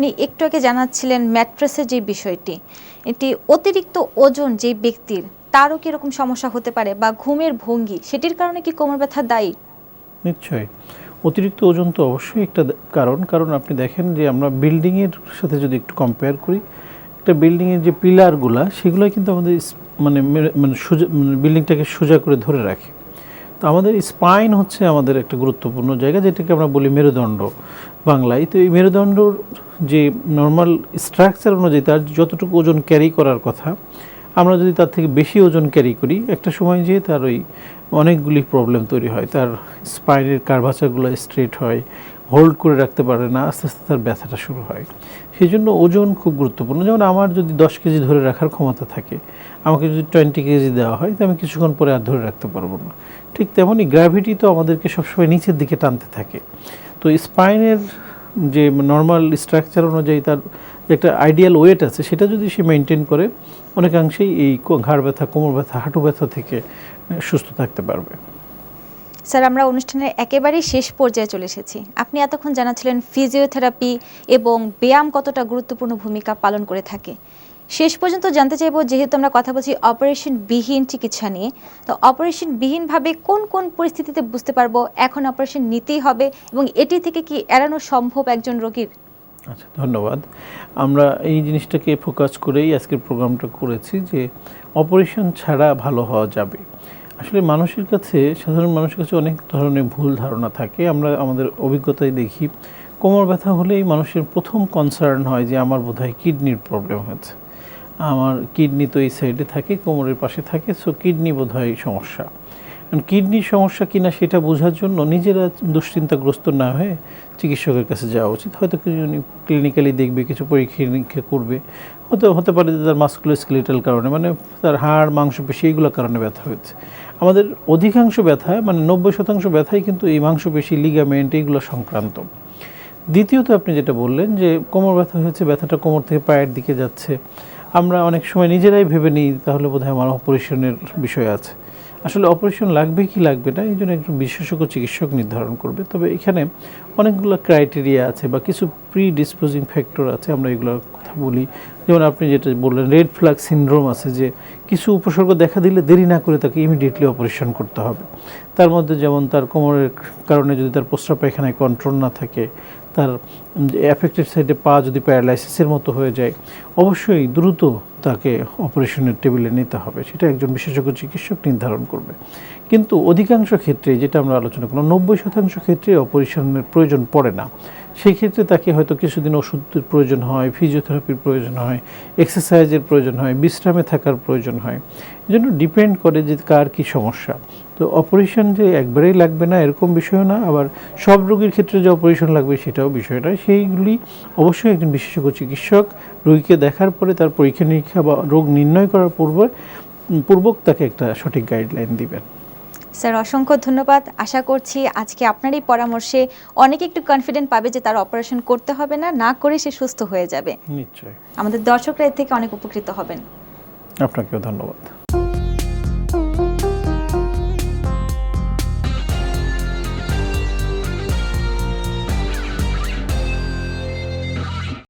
আপনি একটু আগে জানাচ্ছিলেন ম্যাট্রেসের যে বিষয়টি, এটি অতিরিক্ত ওজন যে ব্যক্তির, তারও কি এরকম সমস্যা হতে পারে বা ঘুমের ভঙ্গি, সেটির কারণে কি কোমর ব্যথা দায়ী? নিশ্চয়ই। অতিরিক্ত ওজন তো অবশ্যই একটা কারণ কারণ আপনি দেখেন যে আমরা বিল্ডিংয়ের সাথে যদি একটু কম্পেয়ার করি, একটা বিল্ডিংয়ের যে পিলারগুলা সেগুলো কিন্তু আমাদের মানে মানে সোজা মানে বিল্ডিংটাকে সোজা করে ধরে রাখে। তো আমাদের স্পাইন হচ্ছে আমাদের একটা গুরুত্বপূর্ণ জায়গা, যেটাকে আমরা বলি মেরুদণ্ড বাংলায়। তো এই মেরুদণ্ডর যে নর্মাল স্ট্রাকচার অনুযায়ী তার যতটুকু ওজন ক্যারি করার কথা, আমরা যদি তার থেকে বেশি ওজন ক্যারি করি, একটা সময় যেয়ে তার ওই অনেকগুলি প্রবলেম তৈরি হয়। তার স্পাইনের কার্ভাচারগুলো স্ট্রেট হয় হোল্ড করে রাখতে পারে না, আস্তে আস্তে তার ব্যথাটা শুরু হয়। সেই জন্য ওজন খুব গুরুত্বপূর্ণ। যেমন আমার যদি দশ কেজি ধরে রাখার ক্ষমতা থাকে, আমাকে যদি টোয়েন্টি কেজি দেওয়া হয় তো আমি কিছুক্ষণ পরে আর ধরে রাখতে পারব না। ঠিক তেমনই গ্র্যাভিটি তো আমাদেরকে সবসময় নিচের দিকে টানতে থাকে। তো স্পাইনের যে নর্মাল স্ট্রাকচার অনুযায়ী তার একটা আইডিয়াল ওয়েট আছে, সেটা যদি সে মেনটেন করে, অনেকাংশেই এই ঘাড় ব্যথা, কোমর ব্যথা, হাঁটু ব্যথা থেকে সুস্থ থাকতে পারবে। স্যার, আমরা অনুষ্ঠানের একেবারেই শেষ পর্যায়ে চলে এসেছি। আপনি এতক্ষণ জানাচ্ছিলেন ফিজিওথেরাপি এবং ব্যায়াম কতটা গুরুত্বপূর্ণ ভূমিকা পালন করে থাকে। শেষ পর্যন্ত জানতে চাইব, যেহেতু আমরা কথা বলছি অপারেশন বিহীন চিকিৎসা নিয়ে, তো অপারেশন বিহীনভাবে কোন কোন পরিস্থিতিতে বুঝতে পারব? এখন অপারেশন নিতেই হবে এবং এটি থেকে কি এড়ানো সম্ভব একজন রোগীর? আচ্ছা ধন্যবাদ। আমরা এই জিনিসটাকে ফোকাস করেই আজকের প্রোগ্রামটা করেছি যে অপারেশন ছাড়া ভালো হওয়া যাবে। আসলে মানুষের কাছে, সাধারণ মানুষের কাছে অনেক ধরনের ভুল ধারণা থাকে। আমরা আমাদের অভিজ্ঞতায় দেখি, কোমর ব্যথা হলেই মানুষের প্রথম কনসার্ন হয় যে, আমার বোধহয় কিডনির প্রবলেম হয়েছে। আমার কিডনি তো এই সাইডে থাকে, কোমরের পাশে থাকে সো কিডনি বোধহয় সমস্যা। কিডনির সমস্যা কিনা সেটা বোঝার জন্য নিজেরা দুশ্চিন্তাগ্রস্ত না হয়ে চিকিৎসকের কাছে যাওয়া উচিত। হয়তো কিছু ক্লিনিক্যালি দেখবে, কিছু পরীক্ষা নিরীক্ষা করবে, হতে হতে পারে তার মাস্কুলোস্কেলেটাল কারণে মানে তার হাড়, মাংসপেশি এইগুলোর কারণে ব্যথা হয়েছে। আমাদের অধিকাংশ ব্যথা মানে নব্বই শতাংশ ব্যথাই কিন্তু এই মাংসপেশি লিগামেন্ট এইগুলো সংক্রান্ত। দ্বিতীয়ত আপনি যেটা বললেন যে কোমর ব্যথা হয়েছে, ব্যথাটা কোমর থেকে পায়ের দিকে যাচ্ছে আমরা অনেক সময় নিজেরাই ভেবে নিই, তাহলে বোধহয় আমার অপারেশনের বিষয় আছে। আসলে অপারেশন লাগবে কি লাগবে না, এই জন্য একজন বিশেষজ্ঞ চিকিৎসক নির্ধারণ করবে। তবে এখানে অনেকগুলো ক্রাইটেরিয়া আছে বা কিছু প্রি ডিসপোজিং ফ্যাক্টর আছে, আমরা এগুলোর কথা বলি। যেমন আপনি যেটা বললেন রেড ফ্ল্যাগ সিনড্রোম আছে যে কিছু উপসর্গ দেখা দিলে দেরি না করে তাকে ইমিডিয়েটলি অপারেশন করতে হবে। তার মধ্যে যেমন তার কোমরের কারণে যদি তার প্রস্রাব পায়খানায় কন্ট্রোল না থাকে, তার অ্যাফেক্টেড সাইডে পা যদি প্যারালাইসিসের মতো হয়ে যায়, অবশ্যই দ্রুত তাকে অপারেশনের টেবিলে নিতে হবে। সেটা একজন বিশেষজ্ঞ চিকিৎসক নির্ধারণ করবে। কিন্তু অধিকাংশ ক্ষেত্রে যেটা আমরা আলোচনা করলাম, নব্বই শতাংশ ক্ষেত্রে অপারেশনের প্রয়োজন পড়ে না। সেই ক্ষেত্রে তাকে হয়তো কিছুদিন ওষুধের প্রয়োজন হয় ফিজিওথেরাপির প্রয়োজন হয় এক্সারসাইজের প্রয়োজন হয়, বিশ্রামে থাকার প্রয়োজন হয়, এই জন্য ডিপেন্ড করে যে কার কী সমস্যা। তো অপারেশন যে একবারেই লাগবে না, এরকম বিষয় না, আবার সব রোগীর ক্ষেত্রে যে অপারেশন লাগবে সেটাও বিষয় নয়। সেইগুলি অবশ্যই একজন বিশেষজ্ঞ চিকিৎসক রোগীকে দেখার পরে তার পরীক্ষা নিরীক্ষা বা রোগ নির্ণয় করার পূর্বে, পূর্বক তাকে একটা সঠিক গাইডলাইন দিবেন। স্যার অসংখ্য ধন্যবাদ। আশা করছি আজকে আপনার এই পরামর্শে অনেকে একটু কনফিডেন্ট পাবে যে তার অপারেশন করতে হবে না না করে সে সুস্থ হয়ে যাবে। নিশ্চয়ই। আমাদের দর্শকরা এর থেকে অনেক উপকৃত হবেন। আপনাকেও ধন্যবাদ।